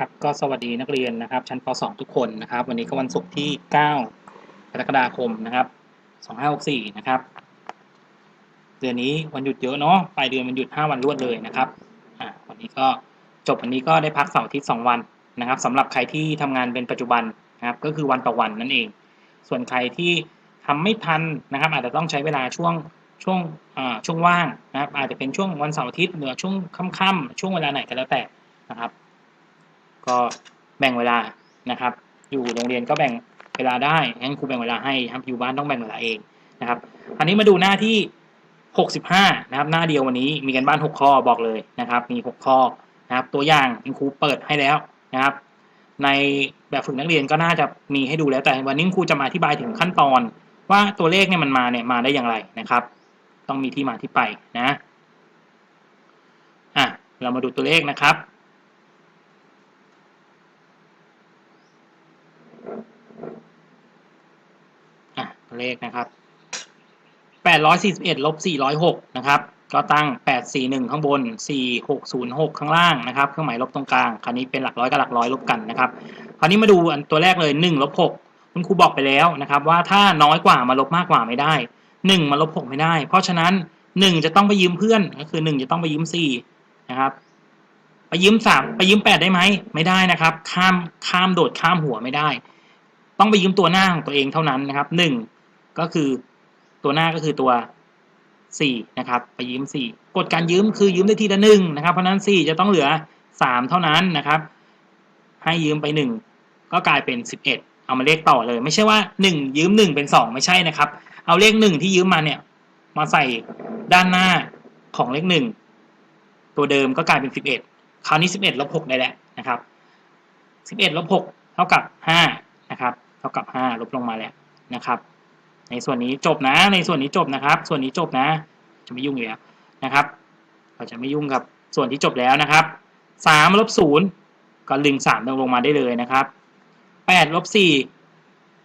ครับก็สวัสดีนักเรียนนะครับ ชั้นป .2 ทุกคนนะครับ วันนี้ก็วันศุกร์ที่ 9 กรกฎาคมนะครับ 2564 นะครับ เดือนนี้วันหยุดเยอะเนาะปลายเดือนมันหยุด 5 วันรวดเลยนะครับอ่าวันนี้ก็จบวันนี้ก็ได้พักเสาร์อาทิตย์ 2 วันนะครับสำหรับใครที่ทำงานเป็นปัจจุบันนะครับ ก็คือวันต่อวันนั่นเอง ส่วนใครที่ทำไม่ทันนะครับ อาจจะต้องใช้เวลาช่วงช่วงอ่าช่วงว่างนะครับ อาจจะเป็นช่วงวันเสาร์อาทิตย์หรือช่วงค่ำๆช่วงเวลาไหนก็แล้วแต่นะครับ ก็แบ่งเวลานะครับ อยู่โรงเรียนก็แบ่งเวลาได้งั้นครูแบ่งเวลาให้ครับอยู่บ้านต้องแบ่งเวลาเองนะครับอันนี้มาดูหน้าที่ 65 นะครับ หน้าเดียววันนี้มีกันบ้าน 6 ข้อบอกเลยนะครับ มี 6 ข้อนะครับ ตัวอย่างคุณครูเปิดให้แล้วนะครับ ในแบบฝึกนักเรียนก็น่าจะมีให้ดูแล้วแต่วันนี้ครูจะมาอธิบายถึงขั้นตอน ว่าตัวเลขเนี่ยมันมาเนี่ยมาได้อย่างไรนะครับ ต้องมีที่มาที่ไปนะอะเรามาดูตัวเลขนะครับ อะตัว เลขนะครับ841ลบ406นะครับก็ตั้ง 841 ข้างบน 4606 ข้างล่างนะครับ เครื่องหมายลบตรงกลาง คราวนี้เป็นหลักร้อยกับหลักร้อยลบกันนะครับ คราวนี้มาดูอันตัวแรกเลย1ลบ6คุณครูบอกไปแล้วนะครับว่าถ้าน้อยกว่ามาลบมากกว่าไม่ได้ 1 มาลบ 6 ไม่ได้ เพราะฉะนั้น 1 จะต้องไปยืมเพื่อน ก็คือ 1 จะต้องไปยืม4นะครับ ไปยืม3ไปยืม 8 ได้ไหม ไม่ได้นะครับ ข้ามข้ามโดดข้ามหัวไม่ได้ ต้องไปยืมตัวหน้าของตัวเองเท่านั้นนะครับ 1 ก็คือตัวหน้าก็คือตัว 4 นะครับไปยืม 4 กฎการยืมคือยืมได้ทีละหนึ่งนะครับเพราะนั้น 4 จะต้องเหลือ 3 เท่านั้นนะครับ ให้ยืมไป 1 ก็กลายเป็น 11 เอามาเลขต่อเลย ไม่ใช่ว่า 1 ยืม 1 เป็น 2 ไม่ใช่นะครับ เอาเลข 1 ที่ยืมมาเนี่ยมาใส่ด้านหน้าของเลข 1 ตัวเดิมก็กลายเป็น 11 คราวนี้ 11ลบ6ได้แล้วนะครับ 11ลบ6เท่ากับ5นะครับเท่ากับ5ลบลงมาแล้วนะครับ ในส่วนนี้จบนะ ในส่วนนี้จบนะครับ ส่วนนี้จบนะ จะไม่ยุ่งอยู่แล้วนะครับ เราจะไม่ยุ่งกับส่วนที่จบแล้วนะครับสามลบศูนย์ก็ลึงสามลงมาได้เลยนะครับแปดลบสี่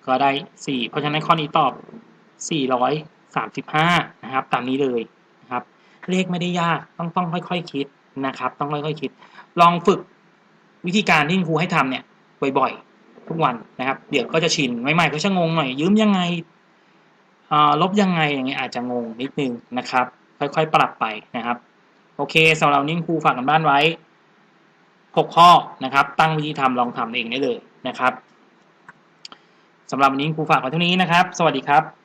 ก็ได้สี่เพราะฉะนั้นข้อนี้ตอบสี่ร้อยสามสิบห้านะครับ ตามนี้เลยนะครับ เลขไม่ได้ยากต้องต้องค่อยๆคิดนะครับ ต้องค่อยๆคิด ลองฝึกวิธีการที่ครูให้ทำเนี่ยบ่อยๆ ทุกวันนะครับ เดี๋ยวก็จะชินใหม่ๆก็จะงงหน่อยยืมยังไง ลบยังไงอย่างเงี้ยอาจจะงงนิดนึงนะครับ ค่อยๆ ปรับไปนะครับ โอเคสำหรับนี้ครูฝากกันบ้านไว้ 6 ข้อนะครับ ตั้งวิธีทำลองทำเองได้เลยนะครับสำหรับวันนี้ครูฝากไว้เท่านี้นะครับ สวัสดีครับ